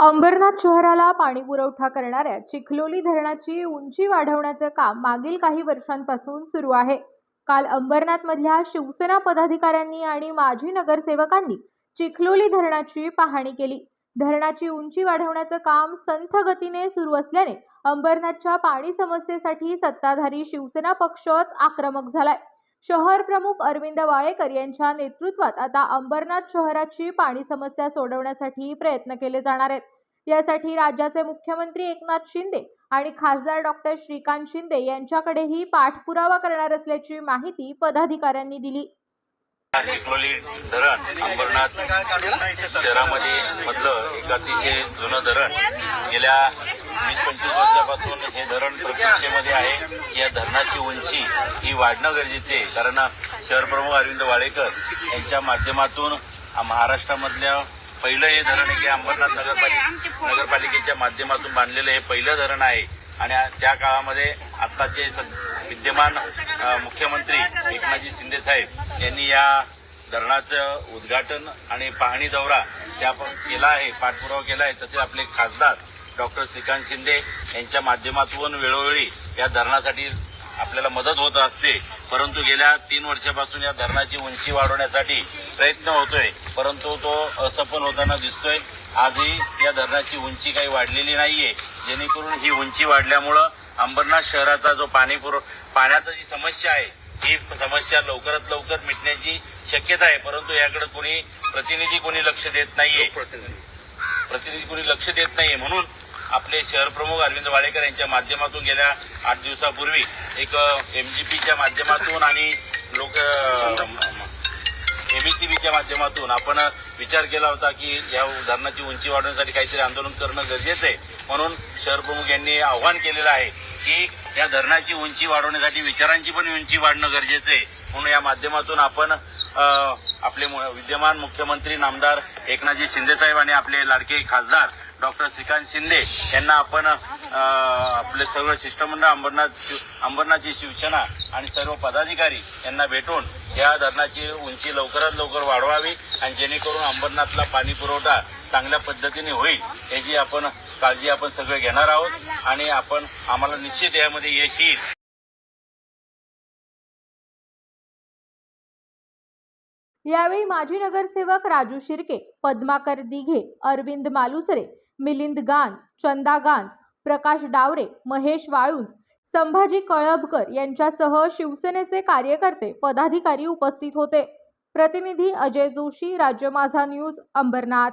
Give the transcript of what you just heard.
अंबरनाथ शहराला पाणी पुरवठा करणाऱ्या चिखलोली धरणाची उंची वाढवण्याचं काम मागील काही वर्षांपासून सुरू आहे. काल अंबरनाथमधल्या शिवसेना पदाधिकाऱ्यांनी आणि माजी नगरसेवकांनी चिखलोली धरणाची पाहणी केली. धरणाची उंची वाढवण्याचं काम संथ गतीने सुरू असल्याने अंबरनाथच्या पाणी समस्येसाठी सत्ताधारी शिवसेना पक्षच आक्रमक झालाय. शहर प्रमुख अरविंद वाळेकर यांच्या नेतृत्वात आता अंबरनाथ शहराची पाणी समस्या सोडवण्यासाठी प्रयत्न केले जाणार आहेत. यासाठी राज्याचे मुख्यमंत्री एकनाथ शिंदे आणि खासदार डॉक्टर श्रीकांत शिंदे यांच्याकडेही पाठपुरावा करणार असल्याची माहिती पदाधिकाऱ्यांनी दिली. चिखलोली धरण अंबरनाथ शहरामध्ये मधलं एक अतिशय जुनं धरण गेल्या वीस पंचवीस वर्षापासून हे धरण प्रतीक्षेमध्ये आहे. या धरणाची उंची ही वाढणं गरजेचे आहे. कारण शहर प्रमुख अरविंद वाळेकर यांच्या माध्यमातून महाराष्ट्रामधल्या पहिलं हे धरण आहे की अंबरनाथ नगरपालिका नगरपालिकेच्या माध्यमातून बांधलेलं हे पहिलं धरण आहे. आणि त्या काळामध्ये आत्ताचे विद्यमान मुख्यमंत्री एकनाथजी शिंदे साहेब यांनी या धरणाचं उद्घाटन आणि पाहणी दौरा त्या प- केला आहे पाठपुरावा केला आहे. तसे आपले खासदार डॉक्टर श्रीकांत शिंदे यांच्या माध्यमातून वेळोवेळी या धरणासाठी आपल्याला मदत होत असते. परंतु गेल्या तीन वर्षापासून या धरणाची उंची वाढवण्यासाठी प्रयत्न होतोय. परंतु तो असफल होताना दिसतोय. आजही या धरणाची उंची काही वाढलेली नाहीये. जेणेकरून ही उंची वाढल्यामुळं अंबरनाथ शहराचा जो पाणी पुरव पाण्याची जी समस्या आहे ही समस्या लवकरात लवकर मिटण्याची शक्यता आहे. परंतु याकडे कोणी प्रतिनिधी कोणी लक्ष देत नाहीये. प्रतिनिधी कोणी लक्ष देत नाहीये. म्हणून आपले शहर प्रमुख अरविंद वाडेकर यांच्या माध्यमातून गेल्या आठ दिवसापूर्वी एक एमजीपीच्या माध्यमातून आणि लोक एमईसीबीच्या माध्यमातून आपण विचार केला होता की या धरणाची उंची वाढवण्यासाठी काहीतरी आंदोलन करणं गरजेचं आहे. म्हणून शहर प्रमुख यांनी आव्हान केलेलं आहे की या धरणाची उंची वाढवण्यासाठी विचारांची पण उंची वाढणं गरजेचं आहे. म्हणून या माध्यमातून आपण आपले मु- विद्यमान मुख्यमंत्री नामदार एकनाथजी शिंदेसाहेब आणि आपले लाडके खासदार डॉक्टर श्रीकांत शिंदे यांना आपण आपले सर्व शिष्टमंडळ अंबरनाथ अंबरनाथची शिवसेना आणि सर्व पदाधिकारी यांना भेटून या धरणाची उंची लवकरात लवकर वाढवावी आणि जेणेकरून अंबरनाथला पाणी पुरवठा चांगल्या पद्धतीने होईल याची आपण काळजी आपण सगळे घेणार आहोत आणि आपण आम्हाला निश्चित यामध्ये यश येईल. यावेळी माजी नगरसेवक राजू शिर्के पद्माकर दिघे अरविंद मालुसरे मिलिंद गान चंदा गान प्रकाश डावरे महेश वाळुंज संभाजी कळबकर यांच्यासह शिवसेनेचे कार्यकर्ते पदाधिकारी उपस्थित होते. प्रतिनिधी अजय जोशी राज्य माझा न्यूज अंबरनाथ.